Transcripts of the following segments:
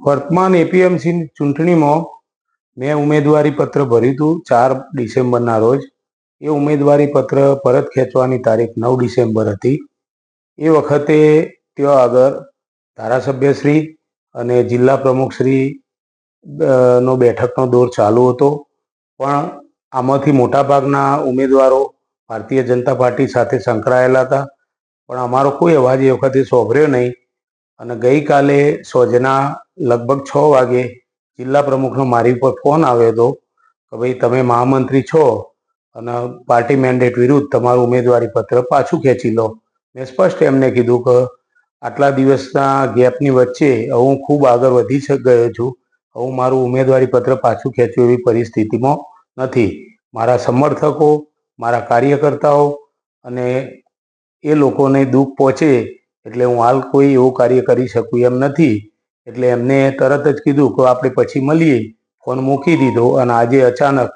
વર્તમાન એપીએમસી ચૂંટણીમાં મેં ઉમેદવારી પત્ર ભર્યું હતું ચાર ડિસેમ્બરના રોજ. એ ઉમેદવારી પત્ર પરત ખેંચવાની તારીખ નવ ડિસેમ્બર હતી. એ વખતે ત્યાં આગળ ધારાસભ્યશ્રી અને જિલ્લા પ્રમુખશ્રી નો બેઠકનો દોર ચાલુ હતો. પણ આમાંથી મોટાભાગના ઉમેદવારો ભારતીય જનતા પાર્ટી સાથે સંકળાયેલા હતા. પણ અમારો કોઈ અવાજ એ વખતે સોંભર્યો નહીં. અને ગઈકાલે સોજના લગભગ છ વાગે જિલ્લા પ્રમુખનો મારી ઉપર ફોન આવ્યો હતો કે ભાઈ, તમે મહામંત્રી છો અને પાર્ટી મેન્ડેટ વિરુદ્ધ તમારું ઉમેદવારી પત્ર પાછું ખેંચી લો. મેં સ્પષ્ટ એમને કીધું કે આટલા દિવસના ગેપની વચ્ચે હું ખૂબ આગળ વધી ગયો છું. હું મારું ઉમેદવારી પત્ર પાછું ખેંચું એવી પરિસ્થિતિમાં નથી. મારા સમર્થકો, મારા કાર્યકર્તાઓ અને એ લોકોને દુઃખ પહોંચે એટલે હું હાલ કોઈ એવું કાર્ય કરી શકું એમ નથી. એટલે એમને તરત જ કીધું કે આપણે પછી મળીએ. ફોન મૂકી દીધો અને આજે અચાનક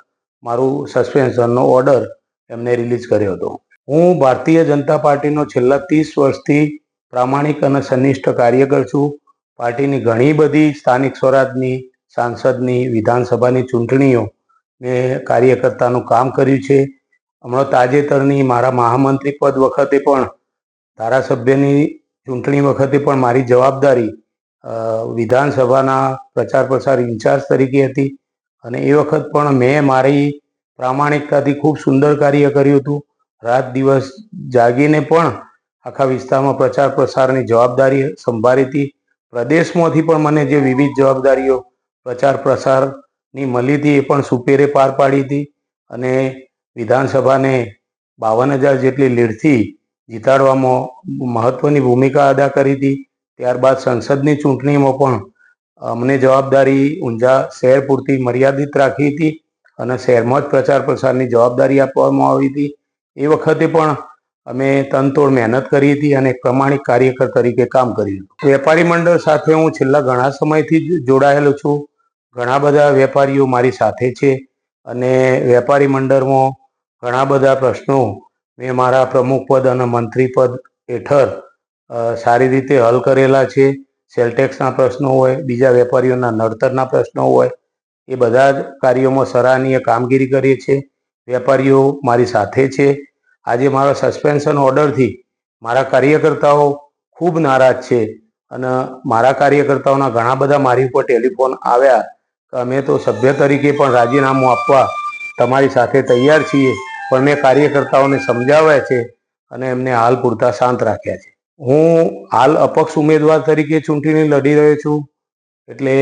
મારું સસ્પેન્શનનો ઓર્ડર એમને રિલીઝ કર્યો હતો. હું ભારતીય જનતા પાર્ટીનો છેલ્લા ત્રીસ વર્ષથી પ્રામાણિક અને સનિષ્ઠ કાર્યકર છું. પાર્ટીની ઘણી બધી સ્થાનિક સ્વરાજની, સાંસદની, વિધાનસભાની ચૂંટણીઓ મેં કાર્યકર્તાનું કામ કર્યું છે. હમણાં તાજેતરની મારા મહામંત્રી પદ વખતે પણ ધારાસભ્યની ચૂંટણી વખતે પણ મારી જવાબદારી વિધાનસભાના પ્રચાર પ્રસાર ઇન્ચાર્જ તરીકે હતી અને એ વખત પણ મેં મારી પ્રામાણિકતાથી ખૂબ સુંદર કાર્ય કર્યું હતું. રાત દિવસ જાગીને પણ આખા વિસ્તારમાં પ્રચાર પ્રસારની જવાબદારી સંભાળી હતી. પ્રદેશમાંથી પણ મને જે વિવિધ જવાબદારીઓ પ્રચાર પ્રસારની મળી હતી એ પણ સુપેરે પાર પાડી હતી અને વિધાનસભાને બાવન હજાર જેટલી લીડથી જીતાડવામાં મહત્વની ભૂમિકા અદા કરી હતી. ત્યારબાદ સંસદની ચૂંટણીમાં પણ અમને જવાબદારી ઊંઝા શહેર પૂરતી મર્યાદિત રાખી હતી અને શહેરમાં જ પ્રચાર પ્રસારની જવાબદારી આપવામાં આવી હતી. એ વખતે પણ અમે તનતોડ મહેનત કરી હતી અને પ્રમાણિક કાર્યકર તરીકે કામ કર્યું હતું. વેપારી મંડળ સાથે હું છેલ્લા ઘણા સમયથી જોડાયેલો છું. ઘણા બધા વેપારીઓ મારી સાથે છે અને વેપારી મંડળમાં ઘણા બધા પ્રશ્નો મેં મારા પ્રમુખ પદ અને મંત્રી પદ હેઠળ સારી રીતે હલ કરેલા છે. સેલટેક્સના પ્રશ્નો હોય, બીજા વેપારીઓના નડતરના પ્રશ્નો હોય, એ બધા જ કાર્યોમાં સરાહનીય કામગીરી કરીએ છીએ. વેપારીઓ મારી સાથે છે. આજે મારા સસ્પેન્શન ઓર્ડરથી મારા કાર્યકર્તાઓ ખૂબ નારાજ છે અને મારા કાર્યકર્તાઓના ઘણા બધા મારી ઉપર ટેલિફોન આવ્યા. અમે તો સભ્ય તરીકે પણ રાજીનામું આપવા તમારી સાથે તૈયાર છીએ. પણ મેં કાર્યકર્તાઓને સમજાવ્યા છે અને એમને હાલ પૂરતા શાંત રાખ્યા છે. હું હાલ અપક્ષ ઉમેદવાર તરીકે ચૂંટણી લડી રહ્યો છું એટલે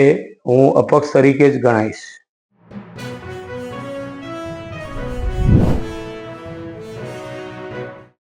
હું અપક્ષ તરીકે જ ગણાઈશ.